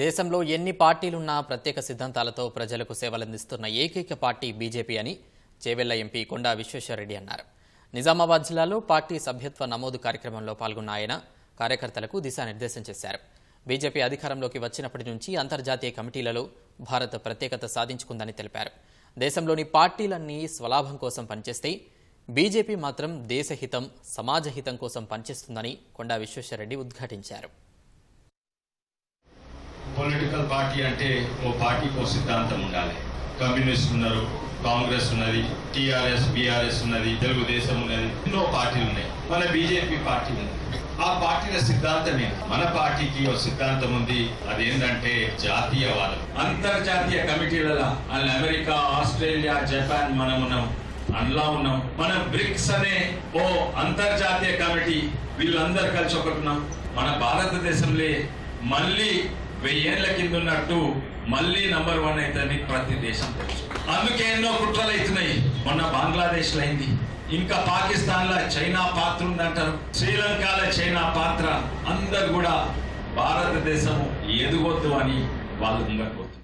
దేశంలో ఎన్ని పార్టీలున్నా ప్రత్యేక సిద్ధాంతాలతో ప్రజలకు సేవలందిస్తున్న ఏకైక పార్టీ బీజేపీ అని చేవెళ్ళ ఎంపీ కొండా విశ్వేశ్వరరెడ్డి అన్నారు. నిజామాబాద్ జిల్లాలో పార్టీ సభ్యత్వ నమోదు కార్యక్రమంలో పాల్గొన్న ఆయన కార్యకర్తలకు దిశానిర్దేశం చేశారు. బీజేపీ అధికారంలోకి వచ్చినప్పటి నుంచి అంతర్జాతీయ కమిటీలలో భారత్ ప్రత్యేకత సాధించుకుందని తెలిపారు. దేశంలోని పార్టీలన్నీ స్వలాభం కోసం పనిచేస్తే బీజేపీ మాత్రం దేశహితం సమాజహితం కోసం పనిచేస్తుందని కొండా విశ్వేశ్వరరెడ్డి ఉద్ఘాటించారు. పొలిటికల్ పార్టీ అంటే ఓ పార్టీకి ఓ సిద్ధాంతం ఉండాలి. కమ్యూనిస్ట్ ఉన్నారు కాంగ్రెస్ ఉన్నది టీఆర్ఎస్ బీఆర్ఎస్ ఉన్నది తెలుగుదేశం ఉన్నది ఎన్నో పార్టీలు ఉన్నాయి. మన బీజేపీ పార్టీ ఉంది. ఆ పార్టీల సిద్ధాంతమే మన పార్టీకి ఓ సిద్ధాంతం ఉంది. అదేంటంటే జాతీయవాదం. అంతర్జాతీయ కమిటీలలో అలా అమెరికా ఆస్ట్రేలియా జపాన్ మనం ఉన్నాం అందులో ఉన్నాం. మనం బ్రిక్స్ అనే ఓ అంతర్జాతీయ కమిటీ వీళ్ళందరూ కలిసి ఒకటున్నాం మన భారతదేశంలో మళ్ళీ వెయ్యేళ్ళ కింద ఉన్నట్టు మళ్ళీ నంబర్ వన్ అవుతుంది ప్రతి దేశం తెలుసు. అందుకే ఎన్నో కుట్రలు అవుతున్నాయి. మొన్న బంగ్లాదేశ్లో అయింది. ఇంకా పాకిస్తాన్లో చైనా పాత్ర ఉందంటారు. శ్రీలంకలో చైనా పాత్ర. అందరు కూడా భారతదేశం ఎదుగొద్దు అని వాళ్ళు ముంగట్టు